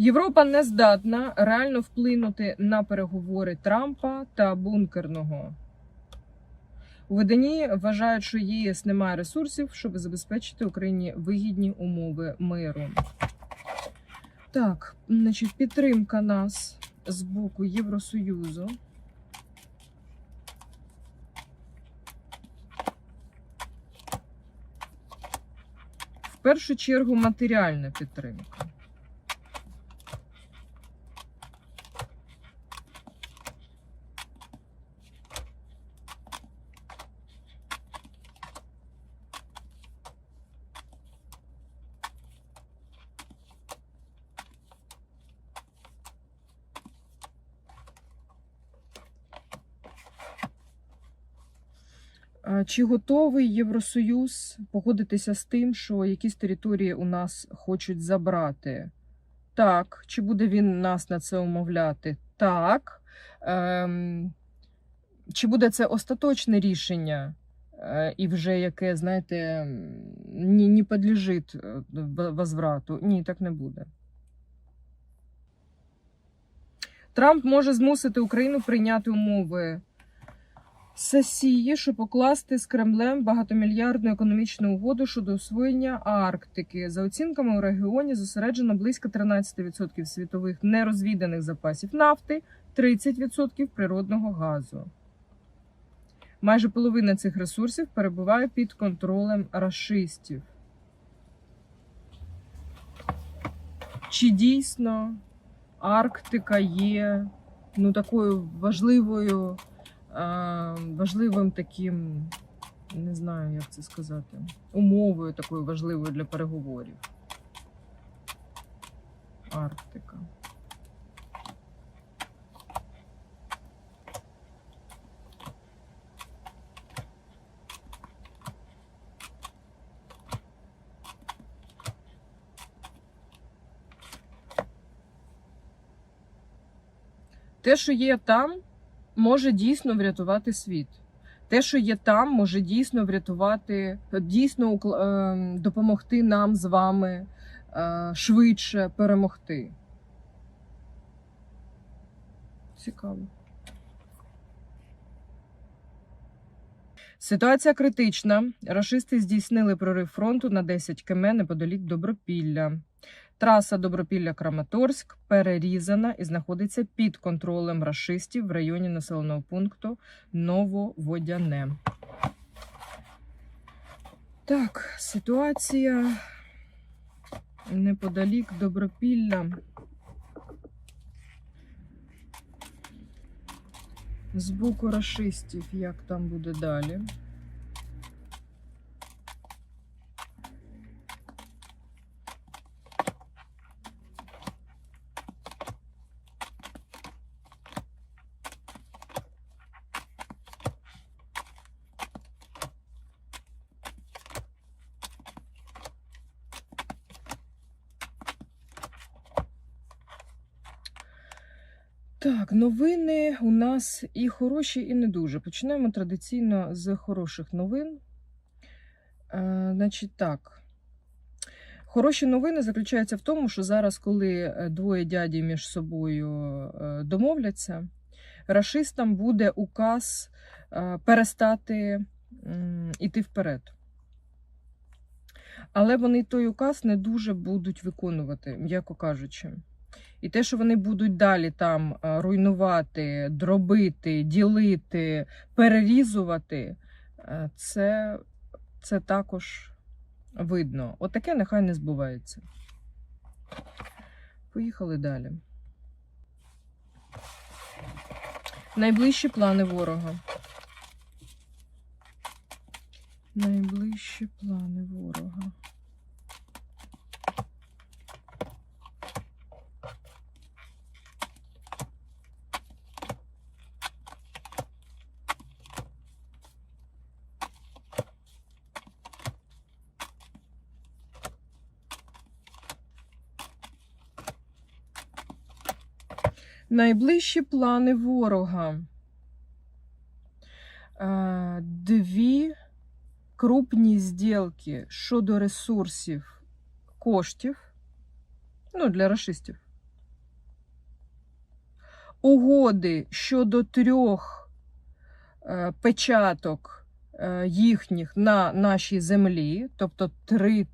Європа не здатна реально вплинути на переговори Трампа та бункерного. У виданні вважають, що ЄС не має ресурсів, щоб забезпечити Україні вигідні умови миру. Так, значить, підтримка нас з боку Євросоюзу. В першу чергу матеріальна підтримка. Чи готовий Євросоюз погодитися з тим, що якісь території у нас хочуть забрати? Так. Чи буде він нас на це умовляти? Так. Ем, чи буде це остаточне рішення? е, І вже яке, знаєте, не, не підлежить е, возврату? Ні, так не буде. Трамп може змусити Україну прийняти умови сесії, щоб покласти з Кремлем багатомільярдну економічну угоду щодо освоєння Арктики. За оцінками у регіоні зосереджено близько 13% світових нерозвіданих запасів нафти, 30% природного газу. Майже половина цих ресурсів перебуває під контролем рашистів. Чи дійсно Арктика є ну, такою важливою, важливим таким, не знаю, як це сказати, умовою такою важливою для переговорів? Арктика. Те, що є там, може дійсно врятувати світ. Те, що є там, може дійсно врятувати, дійсно е, допомогти нам з вами е, швидше перемогти. Цікаво. Ситуація критична. Рашисти здійснили прорив фронту на 10 км неподалік Добропілля. Траса Добропілля-Краматорськ перерізана і знаходиться під контролем рашистів в районі населеного пункту Нововодяне. Так, ситуація неподалік Добропілля. З боку рашистів, як там буде далі. Так, новини у нас і хороші, і не дуже. Починаємо традиційно з хороших новин. Е, значить так. Хороші новини заключаються в тому, що зараз, коли е, двоє дяді між собою е, домовляться, рашистам буде указ е, перестати м, іти вперед. Але вони той указ не дуже будуть виконувати, м'яко кажучи. І те, що вони будуть далі там е, руйнувати, дробити, ділити, перерізувати, е, це, це також видно. Отаке нехай не збувається. Поїхали далі. Найближчі плани ворога. Найближчі плани ворога. Найближчі плани ворога. Дві крупні зділки щодо ресурсів коштів. Ну, для расистів. угоди щодо трьох е, печаток е, їхніх на нашій землі, тобто три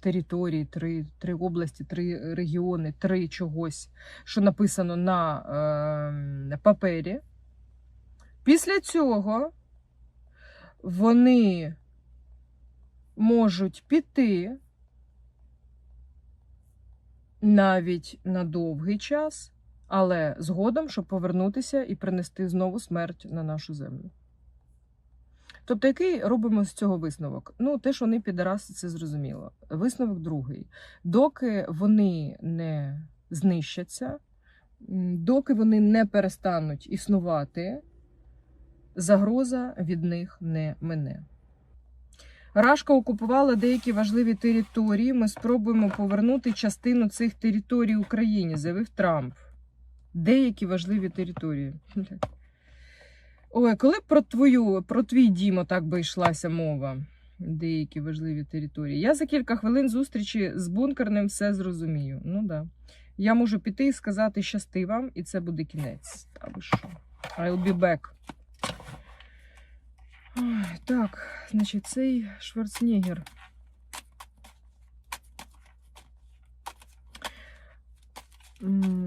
території, три, три області, три регіони, три чогось, що написано на е, папері. Після цього вони можуть піти навіть на довгий час, але згодом, щоб повернутися і принести знову смерть на нашу землю. Тобто, який робимо з цього висновок? Ну, те, що вони підараси, це зрозуміло. Висновок другий. Доки вони не знищаться, доки вони не перестануть існувати, загроза від них не мине. Рашка окупувала деякі важливі території. Ми спробуємо повернути частину цих територій Україні, заявив Трамп. Деякі важливі території. Ой, коли б про твою, про твій дім так би йшлася мова. Деякі важливі території. Я за кілька хвилин зустрічі з бункерним все зрозумію. Ну да. Я можу піти і сказати щасти вам, і це буде кінець. Та ви що? I'll be back. Ой, так, значить, цей Шварценеггер.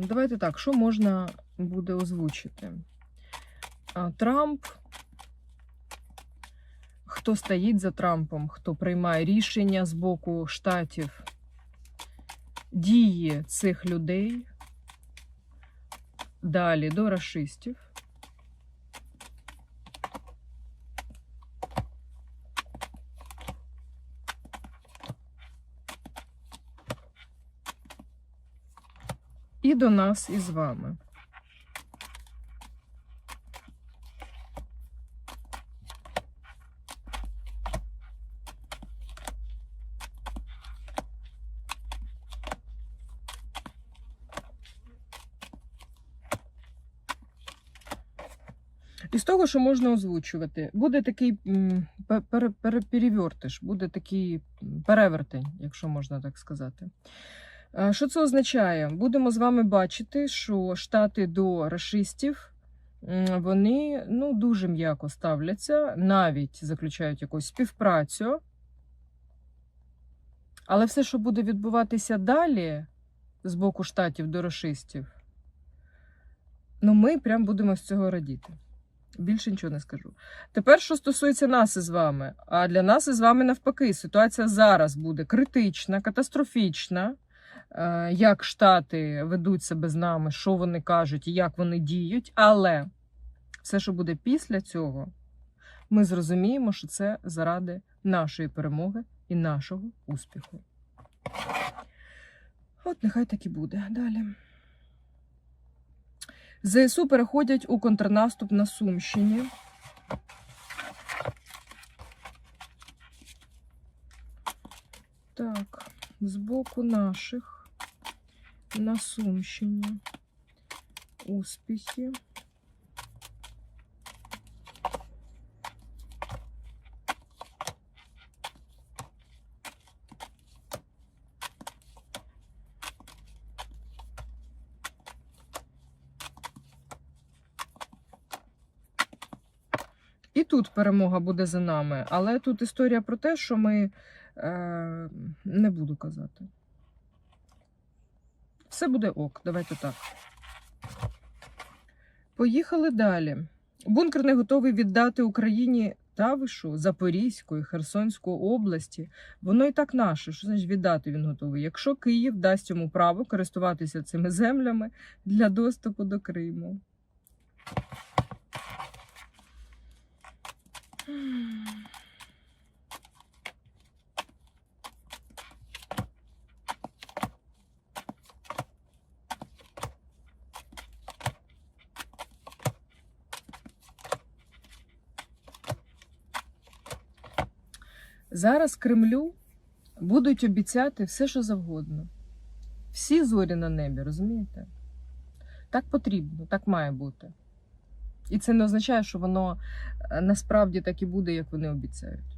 Давайте так, що можна буде озвучити? Трамп. Хто стоїть за Трампом, хто приймає рішення з боку штатів, дії цих людей далі до расистів. І до нас із вами. Із того, що можна озвучувати, буде такий перевертиш, буде такий перевертень, якщо можна так сказати. Е, Що це означає? Будемо з вами бачити, що штати до расистів вони ну, дуже м'яко ставляться, навіть заключають якусь співпрацю. Але все, що буде відбуватися далі з боку штатів до расистів, ну ми прям будемо з цього радіти. Більше нічого не скажу. Тепер, що стосується нас із вами, а для нас із вами навпаки, ситуація зараз буде критична, катастрофічна. Е, Як Штати ведуть себе з нами, що вони кажуть і як вони діють. Але все, що буде після цього, ми зрозуміємо, що це заради нашої перемоги і нашого успіху. От нехай так і буде. Далі. ЗСУ переходять у контрнаступ на Сумщині. Так, з боку наших на Сумщині. Успіхи. І тут перемога буде за нами. Але тут історія про те, що ми е, не буду казати. Все буде ок, давайте так. Поїхали далі. Бункер не готовий віддати Україні та ви що, Запорізьку і Херсонську області. Воно і так наше. Що значить віддати він готовий? Якщо Київ дасть йому право користуватися цими землями для доступу до Криму. Зараз Кремлю будуть обіцяти все, що завгодно. Всі зорі на небі, розумієте? Так потрібно, так має бути. І це не означає, що воно е, насправді так і буде, як вони обіцяють.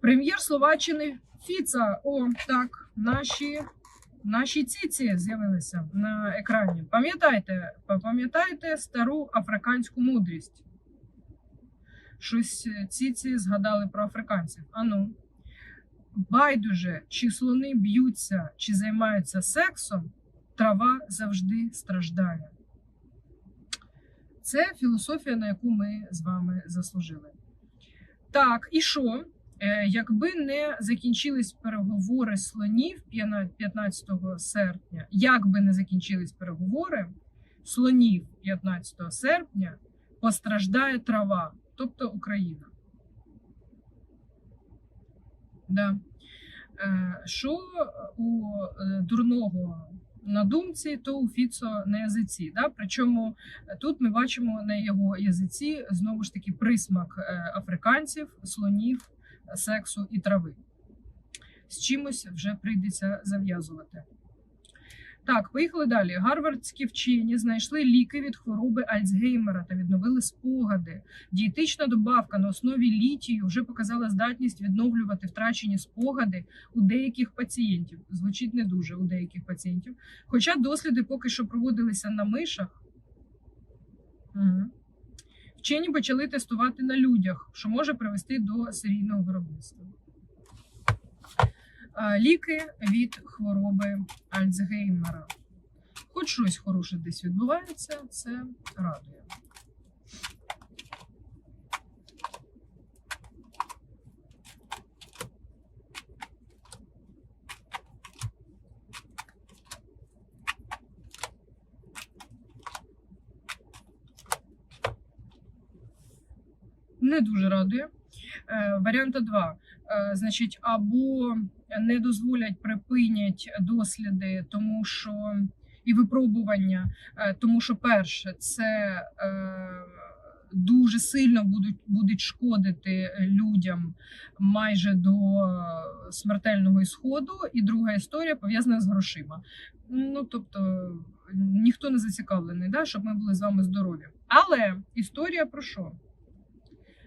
Прем'єр Словаччини Фіца. О, так, наші Наші ціці з'явилися на екрані. Пам'ятайте, пам'ятаєте стару африканську мудрість? Щось е, ціці згадали про африканців. Ану. Байдуже, чи слони б'ються, чи займаються сексом, трава завжди страждає. Це філософія, на яку ми з вами заслужили. Так, і що? Е, Якби не закінчились переговори слонів 15 серпня, як би не закінчились переговори слонів 15 серпня, постраждає трава, тобто Україна. Да. Е, Що у е, дурного на думці, то у Фіцо на язиці. Да? Причому тут ми бачимо на його язиці знову ж таки присмак е, африканців, слонів, сексу і трави. З чимось вже прийдеться зав'язувати. Так, поїхали далі. Гарвардські вчені знайшли ліки від хвороби Альцгеймера та відновили спогади. Дієтична добавка на основі літію вже показала здатність відновлювати втрачені спогади у деяких пацієнтів. Звучить не дуже у деяких пацієнтів. Хоча досліди поки що проводилися на мишах. Угу. Вчені почали тестувати на людях, що може привести до серійного виробництва. А, Ліки від хвороби Альцгеймера. Хоч щось хороше десь відбувається, це радує. Не дуже радує. Е, Варіанта 2. Е, Значить, або не дозволять припинять досліди, тому що і випробування, е, тому що перше, це е, дуже сильно будуть будуть шкодити людям майже до смертельного ісходу. І друга історія пов'язана з грошима. Ну тобто ніхто не зацікавлений, да, щоб ми були з вами здорові. Але історія про що?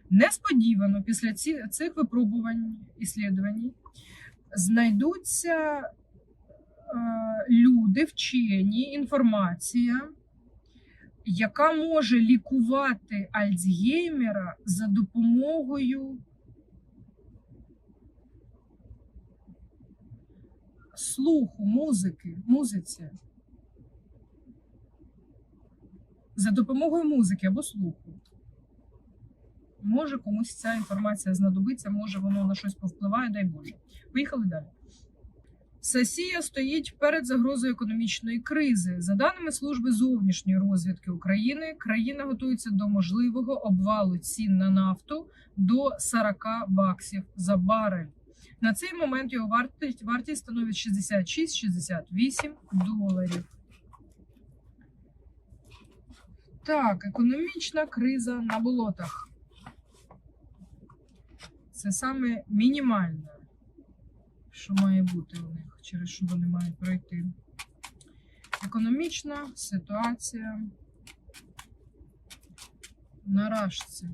Несподівано після цих випробувань іслідувань знайдуться е, люди, вчені, інформація, яка може лікувати Альцгеймера за допомогою слуху, музики, музиці. За допомогою музики або слуху. Може комусь ця інформація знадобиться, може воно на щось повпливає, дай Боже. Поїхали далі. Сесія стоїть перед загрозою економічної кризи. За даними служби зовнішньої розвідки України, країна готується до можливого обвалу цін на нафту до 40 баксів за барель. На цей момент його вартість, вартість становить 66-68 доларів. Так, економічна криза на болотах. Це саме мінімальне, що має бути у них, через що вони мають пройти. Економічна ситуація на рашці.